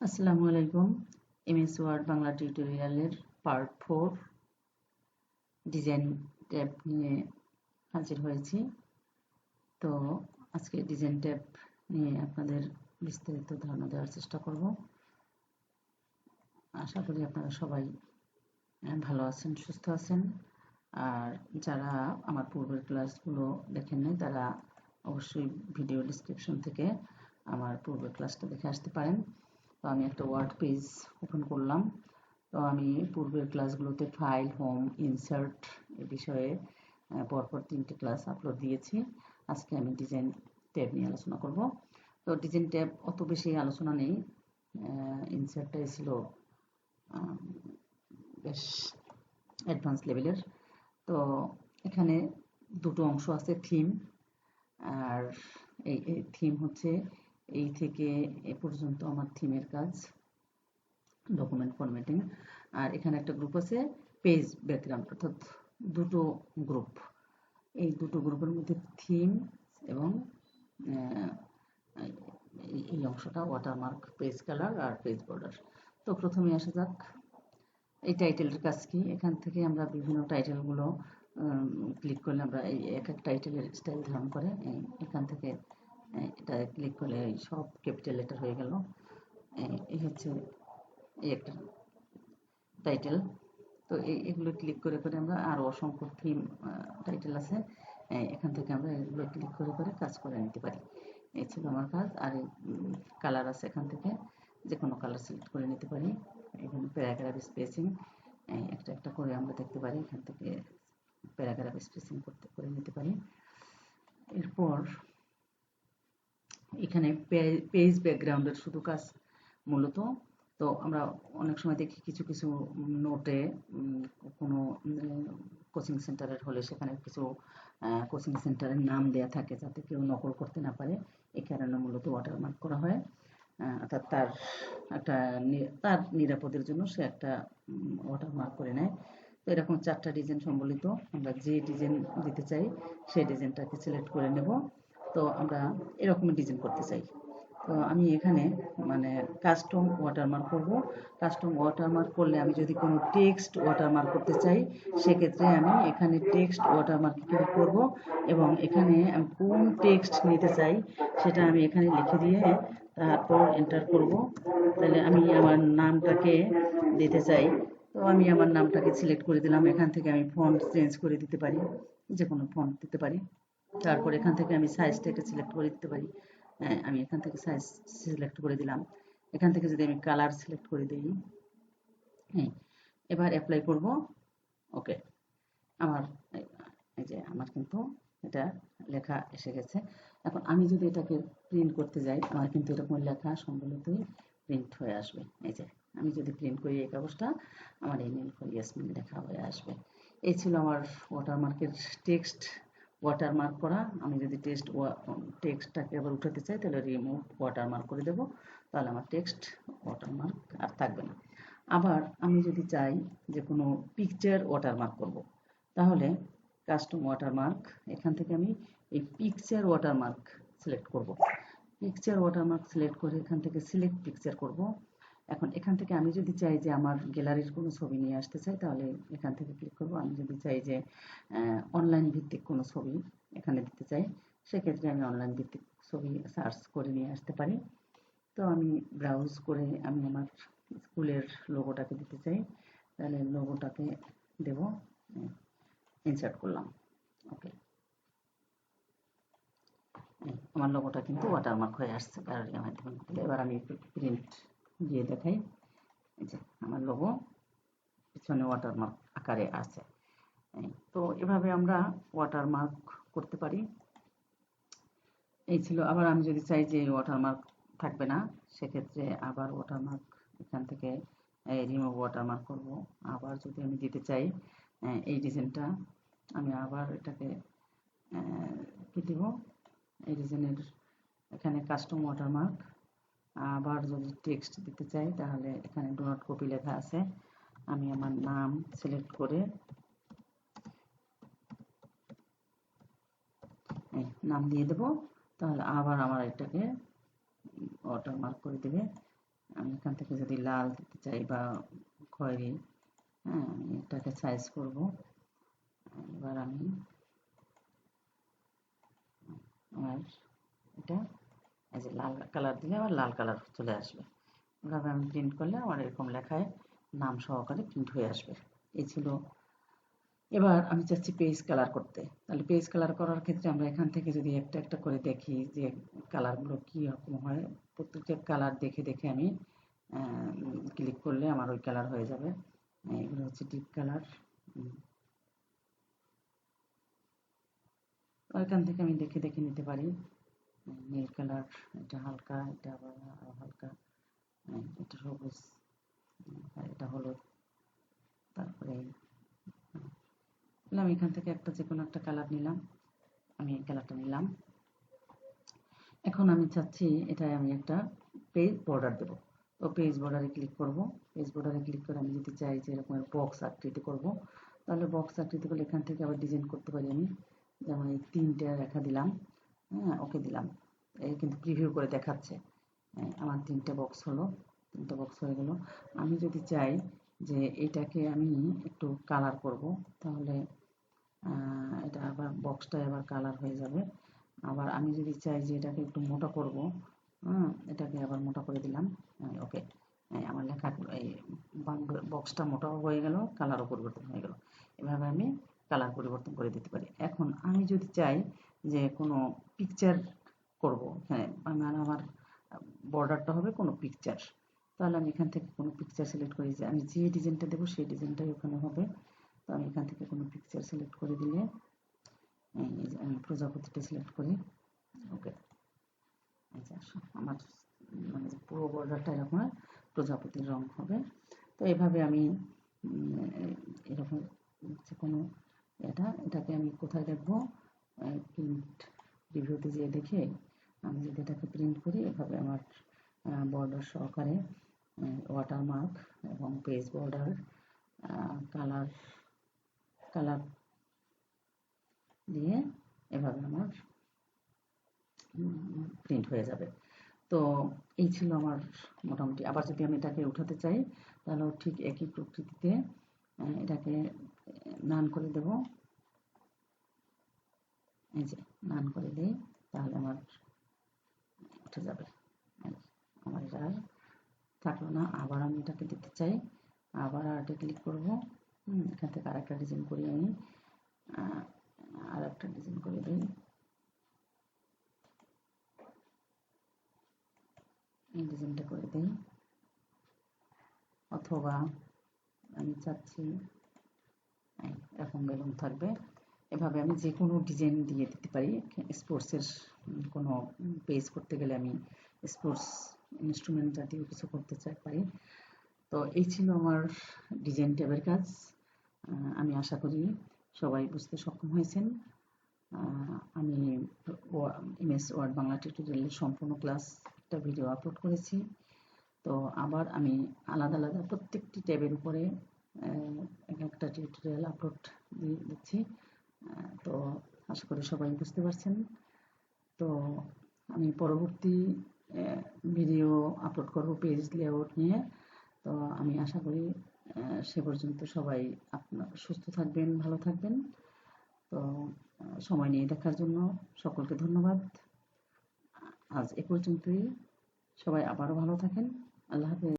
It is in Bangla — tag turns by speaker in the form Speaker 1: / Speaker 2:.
Speaker 1: আসসালামু আলাইকুম, এমএস ওয়ার্ড বাংলা টিউটোরিয়ালের পার্ট ফোর, ডিজাইন ট্যাব নিয়ে হাজির হয়েছি। তো আজকে ডিজাইন ট্যাব নিয়ে আপনাদের বিস্তারিত ধারণা দেওয়ার চেষ্টা করব। আশা করি আপনারা সবাই ভালো আছেন, সুস্থ আছেন। আর যারা আমার পূর্বের ক্লাসগুলো দেখেন নাই, তারা অবশ্যই ভিডিও ডিসক্রিপশন থেকে আমার পূর্বের ক্লাসটা দেখে আসতে পারেন। তো আমি একটা ওয়ার্ড পেজ ওপেন করলাম। তো আমি পূর্বের ক্লাসগুলোতে ফাইল হোম ইনসার্ট এ বিষয়ে পরপর তিনটে ক্লাস আপলোড দিয়েছি। আজকে আমি ডিজাইন ট্যাব নিয়ে আলোচনা করব। তো ডিজাইন ট্যাব অত বেশি আলোচনা নেই। ইনসার্টটাই ছিল বেশ অ্যাডভান্স লেভেলের তো এখানে দুটো অংশ আছে থিম আর এই থিম হচ্ছে এই থেকে এ পর্যন্ত আমার থিমের কাজ ডকুমেন্ট ফরম্যাটিং আর এখানে একটা গ্রুপ আছে পেজ ব্যাকগ্রাউন্ড অর্থাৎ দুটো গ্রুপ এই দুটো গ্রুপের মধ্যে থিম এবং এই অংশটা ওয়াটারমার্ক পেজ কালার আর পেজ বর্ডার তো প্রথমে আসা যাক, এই টাইটেলের কাজ কি? এখান থেকে আমরা বিভিন্ন টাইটেলগুলো ক্লিক করলে আমরা এই এক এক টাইটেলের স্টাইল ধারণ করে এখান থেকে এটা ক্লিক করলে সব ক্যাপিটাল লেটার হয়ে গেল। এই হচ্ছে এই একটা টাইটেল তো এগুলো ক্লিক করে করে আমরা আরও অসংখ্য থিম টাইটেল আছে। এখান থেকে আমরা এগুলো ক্লিক করে করে কাজ করে নিতে পারি। এই ছিল আমার কাজ। আর কালার আছে এখান থেকে। যে কোনো কালার সিলেক্ট করে নিতে পারি। এখানে প্যারাগ্রাফ স্পেসিং একটা একটা করে আমরা দেখতে পারি। এখান থেকে প্যারাগ্রাফ স্পেসিং করতে, করে নিতে পারি। এরপর এখানে পেজ ব্যাকগ্রাউন্ডের শুধু কাজ মূলত। তো আমরা অনেক সময় দেখি কিছু কিছু নোটে কোনো কোচিং সেন্টারের হলে সেখানে কিছু কোচিং সেন্টারের নাম দেয়া থাকে যাতে কেউ নকল করতে না পারে। এই কারণে মূলত ওয়াটারমার্ক করা হয়। অর্থাৎ তার একটা তার নিরাপদের জন্য সে একটা ওয়াটারমার্ক করে নেয়। তো এরকম চারটা ডিজাইন সম্বলিত। আমরা যে ডিজাইন দিতে চাই, সেই ডিজাইনটাকে সিলেক্ট করে নেব। তো আমরা এরকম ডিজাইন করতে চাই। তো আমি এখানে মানে কাস্টম ওয়াটারমার্ক করব। কাস্টম ওয়াটারমার্ক করলে আমি যদি কোনো টেক্সট ওয়াটারমার্ক করতে চাই, সেক্ষেত্রে আমি এখানে টেক্সট ওয়াটারমার্ক ক্লিক করব এবং এখানে আমি কোন টেক্সট নিতে চাই, সেটা আমি এখানে লিখে দিয়ে তারপর এন্টার করব। তাহলে আমি আমার নামটাকে দিতে চাই। তো আমি আমার নামটাকে সিলেক্ট করে দিলাম। এখান থেকে আমি ফন্ট চেঞ্জ করে দিতে পারি যে কোনো ফন্ট দিতে পারি। তারপর এখান থেকে আমি সাইজটাকে সিলেক্ট করে দিতে পারি। হ্যাঁ আমি এখান থেকে সাইজ সিলেক্ট করে দিলাম। এখান থেকে যদি আমি কালার সিলেক্ট করে দিই হ্যাঁ এবার অ্যাপ্লাই করব। ওকে আমার, এই যে আমার কিন্তু এটা লেখা এসে গেছে। এখন আমি যদি এটাকে প্রিন্ট করতে যাই, আমার কিন্তু এরকম লেখা সম্বলিতই প্রিন্ট হয়ে আসবে। এই যে, আমি যদি প্রিন্ট করি এই কাগজটা, আমার এই নীল ইয়াসমিন লেখা হয়ে আসবে। এই ছিল আমার ওয়াটারমার্কের টেক্সট ওয়াটারমার্ক করা। আমি যদি টেক্সট টেক্সটটাকে আবার উঠাতে চাই, তাহলে রিমুভ ওয়াটারমার্ক করে দেব। তাহলে আমার টেক্সট ওয়াটারমার্ক আর থাকবে না। আবার আমি যদি চাই যে কোনো পিকচার ওয়াটারমার্ক করব, তাহলে কাস্টম ওয়াটারমার্ক এখান থেকে আমি এই পিকচার ওয়াটারমার্ক সিলেক্ট করব। পিকচার ওয়াটারমার্ক সিলেক্ট করে এখান থেকে সিলেক্ট পিকচার করব। এখন এখান থেকে আমি যদি চাই যে আমার গ্যালারির কোনো ছবি নিয়ে আসতে চাই, তাহলে এখান থেকে ক্লিক করব। আমি যদি চাই যে অনলাইন ভিত্তিক কোনো ছবি এখানে দিতে চাই, সেক্ষেত্রে আমি অনলাইন ভিত্তিক ছবি সার্চ করে নিয়ে আসতে পারি। তো আমি ব্রাউজ করে আমি আমার স্কুলের লোগোটাকে দিতে চাই, তাহলে লোগোটাকে দেব ইনসার্ট করলাম। ওকে আমার লোগোটা কিন্তু ওয়াটারমার্ক হয়ে আসছে গ্যালারির মাধ্যমে। এবার আমি প্রিন্ট দিয়ে দেখাই। আমার লোগো পিছনে ওয়াটারমার্ক আকারে আছে। তো এভাবে আমরা ওয়াটারমার্ক করতে পারি। এই ছিল, আবার আমি যদি চাই যে ওয়াটারমার্ক থাকবে না, সেক্ষেত্রে আবার ওয়াটারমার্ক এখান থেকে রিমুভ ওয়াটারমার্ক করব। আবার যদি আমি দিতে চাই এই ডিজাইনটা আমি আবার এটাকে কি দিব? এই ডিজাইনের এখানে কাস্টম ওয়াটারমার্ক আবার যদি টেক্সট দিতে চাই, তাহলে এখানে ডো নট কপি লেখা আছে। আমি আমার নাম সিলেক্ট করে নাম দিয়ে দেব। তাহলে আবার আমার এটাকে ওয়াটারমার্ক করে দেবে। আমি এখান থেকে যদি লাল দিতে চাই বা খয়েরি হ্যাঁ এটাকে সাইজ করব। এবার আমি আর এটা এই যে লাল কালার দিলে আবার লাল কালার চলে আসবে। এভাবে আমি প্রিন্ট করলে আমার এরকম লেখায় নাম সহকারে প্রিন্ট হয়ে আসবে। এই ছিল। এবার আমি চাচ্ছি পেজ কালার করতে। তাহলে পেজ কালার করার ক্ষেত্রে আমরা এখান থেকে যদি একটা একটা করে দেখি যে কালারগুলো কী রকম হয়। প্রত্যেকটা কালার দেখে দেখে আমি ক্লিক করলে আমার ওই কালার হয়ে যাবে। এগুলো হচ্ছে ডিপ কালার এখান থেকে আমি দেখে দেখে নিতে পারি। নীল কালার, এটা হালকা, এটা আবার হালকা, এটা সবুজ এটা হলুদ। তারপরে আমি এখান থেকে একটা যে কোনো একটা কালার নিলাম। আমি এই কালারটা নিলাম। এখন আমি চাচ্ছি, এটায় আমি একটা পেজ বর্ডার দেব। তো পেজ বর্ডারে ক্লিক করব। পেজ বর্ডারে ক্লিক করে আমি যদি চাই যে এরকম বক্স আকৃতি করব, তাহলে বক্স আকৃতি করলে এখান থেকে আবার ডিজাইন করতে পারি আমি। যেমন এই তিনটে রেখা দিলাম। হ্যাঁ ওকে দিলাম। এই কিন্তু প্রিভিউ করে দেখাচ্ছে। আমার তিনটে বক্স হলো, তিনটা বক্স হয়ে গেল। আমি যদি চাই যে এটাকে আমি একটু কালার করব, তাহলে এটা আবার বক্সটা এবার কালার হয়ে যাবে। আবার আমি যদি চাই যে এটাকে একটু মোটা করব এটাকে আবার মোটা করে দিলাম। ওকে। আমার লেখা এই বক্সটা মোটাও হয়ে গেল কালারও পরিবর্তন হয়ে গেল। এভাবে আমি কালার পরিবর্তন করে দিতে পারি। এখন আমি যদি চাই যে কোনো পিকচার করব। হ্যাঁ মানে আমার বর্ডারটা হবে কোনো পিকচার তাহলে আমি এখান থেকে কোনো পিকচার সিলেক্ট করি যে আমি যে ডিজাইনটা দেবো সেই ডিজাইনটাই ওখানে হবে। তো আমি এখান থেকে কোনো পিকচার সিলেক্ট করে দিলে আমি প্রজাপতিটা সিলেক্ট করি। ওকে আচ্ছা আমার মানে পুরো বর্ডারটা এরকম প্রজাপতির রং হবে। তো এভাবে আমি এরকম যে কোনো এটা, এটাকে আমি কোথায় দেখব প্রিন্ট রিভিউতে যেয়ে দেখে আমি যদি এটাকে প্রিন্ট করি, এভাবে আমার বর্ডার সহকারে ওয়াটারমার্ক এবং পেজ বর্ডার কালার কালার দিয়ে এভাবে আমার প্রিন্ট হয়ে যাবে। তো এই ছিল আমার মোটামুটি। আবার যদি আমি এটাকে উঠাতে চাই তাহলেও ঠিক একই প্রকৃতিতে এটাকে নান করে দেব। এই যে নান করে দিই তাহলে আমার উঠে যাবে। আমার এটা আর থাকল না। আবার আমি এটাকে দিতে চাই। আবার আর্টে ক্লিক করব। এখান থেকে আরেকটা ডিজাইন করি আমি আর একটা ডিজাইন করে দিই। এই ডিজাইনটা করে দিই। অথবা আমি চাচ্ছি এরকম বেলুন থাকবে। এভাবে আমি যে কোনো ডিজাইন দিয়ে দিতে পারি। স্পোর্টসের কোনো পেজ করতে গেলে আমি স্পোর্টস ইনস্ট্রুমেন্ট জাতীয় কিছু করতে চাই, পারি। তো এই ছিল আমার ডিজাইন ট্যাবের কাজ। আমি আশা করি সবাই বুঝতে সক্ষম হয়েছেন। আমি এমএস ওয়ার্ড বাংলা টিউটোরিয়ালের সম্পূর্ণ ক্লাস একটা ভিডিও আপলোড করেছি। তো আবার আমি আলাদা আলাদা প্রত্যেকটি ট্যাবের উপরে এক একটা টিউটোরিয়াল আপলোড দিয়ে দিচ্ছি। তো আশা করি সবাই বুঝতে পারছেন। তো আমি পরবর্তী ভিডিও আপলোড করব পেজ লেআউট নিয়ে। তো আমি আশা করি সে পর্যন্ত সবাই আপনার সুস্থ থাকবেন, ভালো থাকবেন। তো সময় নিয়ে দেখার জন্য সকলকে ধন্যবাদ। আজ এ পর্যন্তই। সবাই আবারও ভালো থাকেন। আল্লাহ হাফেজ।